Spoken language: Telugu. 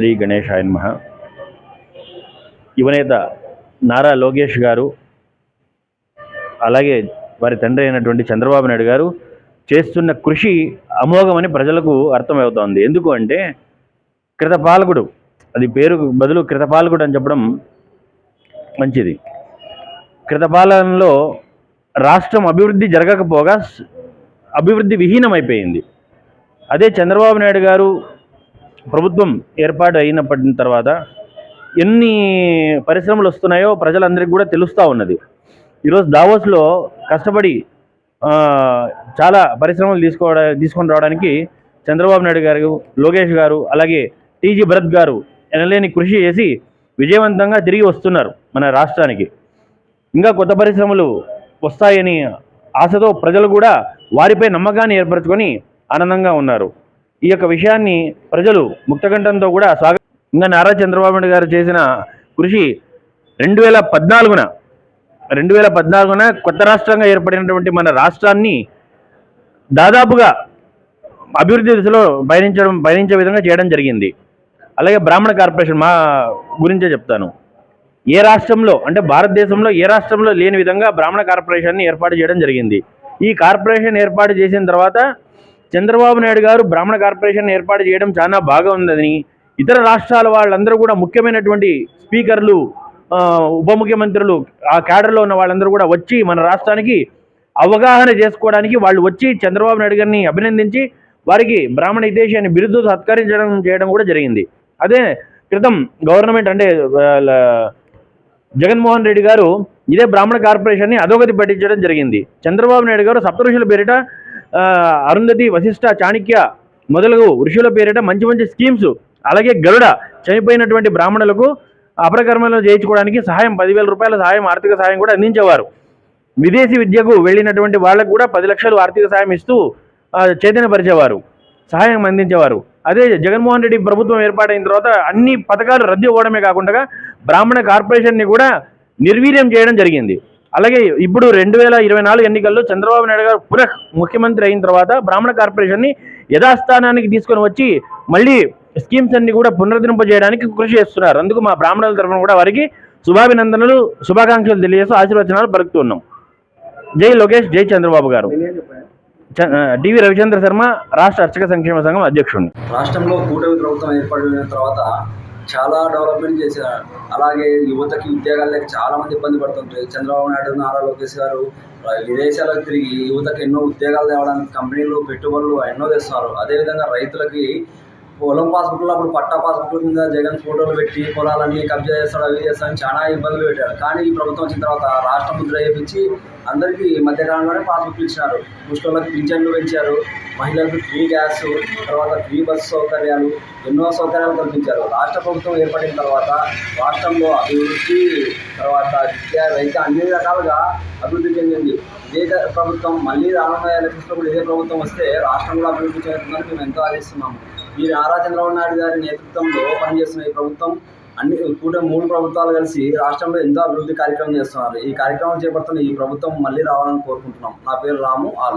శ్రీ గణేశాయ నమ. యువనేత నారా లోకేష్ గారు అలాగే వారి తండ్రి అయినటువంటి చంద్రబాబు నాయుడు గారు చేస్తున్న కృషి అమోఘమని ప్రజలకు అర్థమవుతోంది. ఎందుకు అంటే కృతపాలకుడు అది పేరు బదులు కృతపాలకుడు అని చెప్పడం మంచిది. కృతపాలనలో రాష్ట్రం అభివృద్ధి జరగకపోగా అభివృద్ధి విహీనమైపోయింది. అదే చంద్రబాబు నాయుడు గారు ప్రభుత్వం ఏర్పాటు అయినప్పటి తర్వాత ఎన్ని పరిశ్రమలు వస్తున్నాయో ప్రజలందరికీ కూడా తెలుస్తూ ఉన్నది. ఈరోజు దావోస్లో కష్టపడి చాలా పరిశ్రమలు తీసుకోవడా తీసుకొని రావడానికి చంద్రబాబు నాయుడు గారు లోకేష్ గారు అలాగే టీజీ భరత్ గారు ఎనలేని కృషి చేసి విజయవంతంగా తిరిగి వస్తున్నారు మన రాష్ట్రానికి. ఇంకా కొత్త పరిశ్రమలు వస్తాయని ఆశతో ప్రజలు కూడా వారిపై నమ్మకాన్ని ఏర్పరచుకొని ఆనందంగా ఉన్నారు. ఈ యొక్క విషయాన్ని ప్రజలు ముక్తకంఠంతో కూడా స్వాగ ఇంకా నారా చంద్రబాబు నాయుడు గారు చేసిన కృషి రెండు వేల పద్నాలుగున రెండు వేల పద్నాలుగున కొత్త రాష్ట్రంగా ఏర్పడినటువంటి మన రాష్ట్రాన్ని దాదాపుగా అభివృద్ధి దిశలో పయనించడం పయనించే విధంగా చేయడం జరిగింది. అలాగే బ్రాహ్మణ కార్పొరేషన్ మా గురించే చెప్తాను. ఏ రాష్ట్రంలో అంటే భారతదేశంలో ఏ రాష్ట్రంలో లేని విధంగా బ్రాహ్మణ కార్పొరేషన్ని ఏర్పాటు చేయడం జరిగింది. ఈ కార్పొరేషన్ ఏర్పాటు చేసిన తర్వాత చంద్రబాబు నాయుడు గారు బ్రాహ్మణ కార్పొరేషన్ ఏర్పాటు చేయడం చాలా బాగా ఉందని ఇతర రాష్ట్రాల వాళ్ళందరూ కూడా ముఖ్యమైనటువంటి స్పీకర్లు ఉప ముఖ్యమంత్రులు ఆ క్యాడర్లో ఉన్న వాళ్ళందరూ కూడా వచ్చి మన రాష్ట్రానికి అవగాహన చేసుకోవడానికి వాళ్ళు వచ్చి చంద్రబాబు నాయుడు గారిని అభినందించి వారికి బ్రాహ్మణ హితేషి బిరుదు సత్కరించడం చేయడం కూడా జరిగింది. అదే క్రితం గవర్నమెంట్ అంటే వాళ్ళ జగన్మోహన్ రెడ్డి గారు ఇదే బ్రాహ్మణ కార్పొరేషన్ని అధోగతి పట్టించడం జరిగింది. చంద్రబాబు నాయుడు గారు సప్తఋషుల పేరిట అరుంధతి వశిష్ట చాణక్య మొదలగు ఋషుల పేరిట మంచి మంచి స్కీమ్స్ అలాగే గరుడ చనిపోయినటువంటి బ్రాహ్మణులకు అపరకర్మలు చేయించుకోవడానికి సహాయం పదివేల రూపాయల సహాయం ఆర్థిక సహాయం కూడా అందించేవారు. విదేశీ విద్యకు వెళ్ళినటువంటి వాళ్ళకు కూడా పది లక్షలు ఆర్థిక సహాయం ఇస్తూ చైతన్యపరిచేవారు సహాయం అందించేవారు. అదే జగన్మోహన్ రెడ్డి ప్రభుత్వం ఏర్పాటైన తర్వాత అన్ని పథకాలు రద్దు అవ్వడమే కాకుండా బ్రాహ్మణ కార్పొరేషన్ని కూడా నిర్వీర్యం చేయడం జరిగింది. అలాగే ఇప్పుడు రెండు వేల ఇరవై నాలుగు ఎన్నికల్లో చంద్రబాబు నాయుడు గారు పునః ముఖ్యమంత్రి అయిన తర్వాత బ్రాహ్మణ కార్పొరేషన్ని యథాస్థానానికి తీసుకొని వచ్చి మళ్ళీ స్కీమ్స్ అన్ని కూడా పునరుద్ధరింపజేయడానికి కృషి చేస్తున్నారు. అందుకు మా బ్రాహ్మణుల తరఫున కూడా వారికి శుభాభినందనలు శుభాకాంక్షలు తెలియజేస్తూ ఆశీర్వచనాలు పలుకుతున్నాం. జై లోకేష్ జై చంద్రబాబు గారు. డివి రవిచంద్ర శర్మ రాష్ట్ర అర్చక సంక్షేమ సంఘం అధ్యక్షుడిని రాష్ట్రంలో కూటమి ప్రభుత్వం ఏర్పడిన తర్వాత చాలా డెవలప్మెంట్ చేశారు. అలాగే యువతకి ఉద్యోగాలు లేక చాలా మంది ఇబ్బంది పడుతుంటారు. చంద్రబాబు నాయుడు నారా లోకేష్ గారు విదేశాలకు తిరిగి యువతకు ఎన్నో ఉద్యోగాలు తేవడానికి కంపెనీలు పెట్టుబడులు ఎన్నో తెస్తున్నారు అదేవిధంగా రైతులకి పొలం పాస్బుక్లో అప్పుడు పట్టా పాస్బుక్ కింద జగన్ ఫోటోలు పెట్టి పొలాలన్నీ కబ్జా చేస్తాడు అవి చేస్తాడని చాలా ఇబ్బందులు పెట్టారు. కానీ ఈ ప్రభుత్వం వచ్చిన తర్వాత రాష్ట్ర ముద్ర వేయించి అందరికీ ఈ మధ్యకాలంలోనే పాస్బుక్లు ఇచ్చినారు. ముస్లింలకు పింఛన్లు పెంచారు మహిళలకు ఫ్రీ గ్యాస్ తర్వాత ఫ్రీ బస్సు సౌకర్యాలు ఎన్నో సౌకర్యాలు కల్పించారు. రాష్ట్ర ప్రభుత్వం ఏర్పడిన తర్వాత రాష్ట్రంలో అభివృద్ధి తర్వాత విద్య వైద్య అన్ని రకాలుగా అభివృద్ధి చెందింది. ఇదే ప్రభుత్వం మళ్ళీ రానున్న ఎలక్షన్స్లో కూడా ఇదే ప్రభుత్వం వస్తే రాష్ట్రంలో అభివృద్ధి చెందుతుందని మేము ఎంతో ఆశిస్తున్నాము. ఈ ఆరా చంద్రబాబు నాయుడు గారి నేతృత్వంలో పనిచేస్తున్న ఈ ప్రభుత్వం అన్ని కూడా మూడు ప్రభుత్వాలు కలిసి రాష్ట్రంలో ఎంతో అభివృద్ధి కార్యక్రమం చేస్తున్నారు. ఈ కార్యక్రమం చేపడుతున్న ఈ ప్రభుత్వం మళ్ళీ రావాలని కోరుకుంటున్నాం. నా పేరు రాము ఆలు.